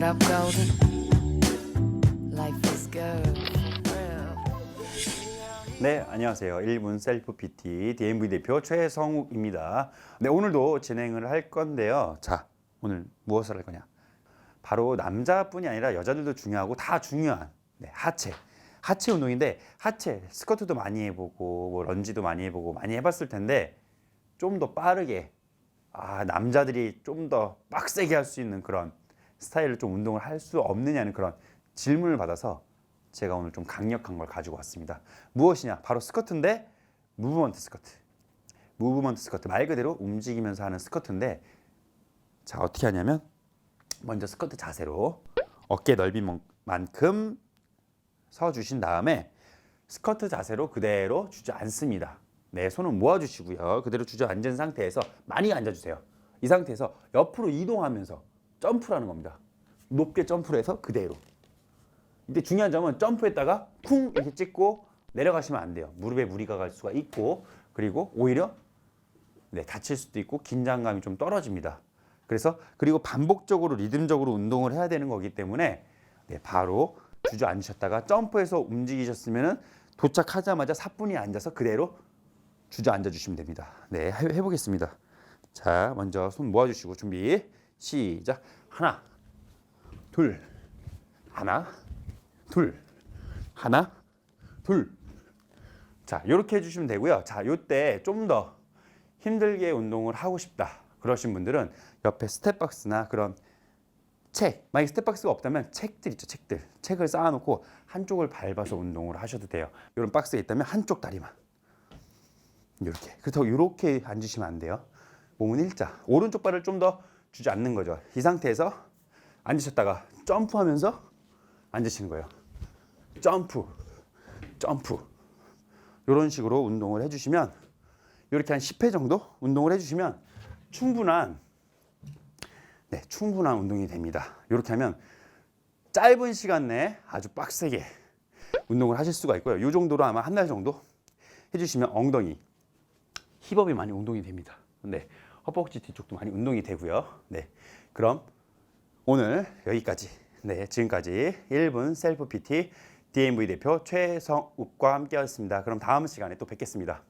What up, Golden? Life is good. 네, 안녕하세요. 1분 셀프 PT DMV 대표 최성욱입니다. 네, 오늘도 진행을 할 건데요. 자, 오늘 무엇을 할 거냐? 바로 남자뿐이 아니라 여자들도 중요하고 다 중요한 네, 하체. 하체 운동인데 하체 스쿼트도 많이 해보고 뭐 런지도 많이 해보고 많이 해봤을 텐데 좀 더 빠르게 아 남자들이 좀 더 빡세게 할 수 있는 그런 스타일로 좀 운동을 할 수 없느냐는 그런 질문을 받아서 제가 오늘 좀 강력한 걸 가지고 왔습니다. 무엇이냐? 바로 스쿼트인데 무브먼트 스쿼트. 무브먼트 스쿼트 말 그대로 움직이면서 하는 스쿼트인데 자 어떻게 하냐면 먼저 스쿼트 자세로 어깨 넓이만큼 서 주신 다음에 스쿼트 자세로 그대로 주저앉습니다. 네, 손은 모아주시고요. 그대로 주저앉은 상태에서 많이 앉아주세요. 이 상태에서 옆으로 이동하면서 점프를 하는 겁니다. 높게 점프를 해서 그대로. 이때 중요한 점은 점프했다가 쿵 이렇게 찍고 내려가시면 안 돼요. 무릎에 무리가 갈 수가 있고 그리고 오히려 네, 다칠 수도 있고 긴장감이 좀 떨어집니다. 그래서 그리고 반복적으로 리듬적으로 운동을 해야 되는 거기 때문에 네, 바로 주저앉으셨다가 점프해서 움직이셨으면은 도착하자마자 사뿐히 앉아서 그대로 주저앉아 주시면 됩니다. 네, 해, 해보겠습니다. 자, 먼저 손 모아주시고 준비 시작. 하나, 둘, 하나, 둘, 하나, 둘. 자, 이렇게 해주시면 되고요. 자, 요때 좀 더 힘들게 운동을 하고 싶다. 그러신 분들은 옆에 스텝박스나 그런 책, 만약 스텝박스가 없다면 책들 있죠, 책들. 책을 쌓아놓고 한쪽을 밟아서 운동을 하셔도 돼요. 이런 박스에 있다면 한쪽 다리만. 이렇게. 그래서 이렇게 앉으시면 안 돼요. 몸은 일자. 오른쪽 발을 좀 더 주저앉는 거죠. 이 상태에서 앉으셨다가 점프하면서 앉으시는 거예요. 점프, 점프. 이런 식으로 운동을 해주시면 이렇게 한 10회 정도 운동을 해주시면 충분한 네, 충분한 운동이 됩니다. 이렇게 하면 짧은 시간 내에 아주 빡세게 운동을 하실 수가 있고요. 이 정도로 아마 한 달 정도 해주시면 엉덩이, 힙업이 많이 운동이 됩니다. 네, 허벅지 뒤쪽도 많이 운동이 되고요. 네, 그럼 오늘 여기까지. 네, 지금까지 1분 셀프 PT DMV 대표 최성욱과 함께했습니다. 그럼 다음 시간에 또 뵙겠습니다.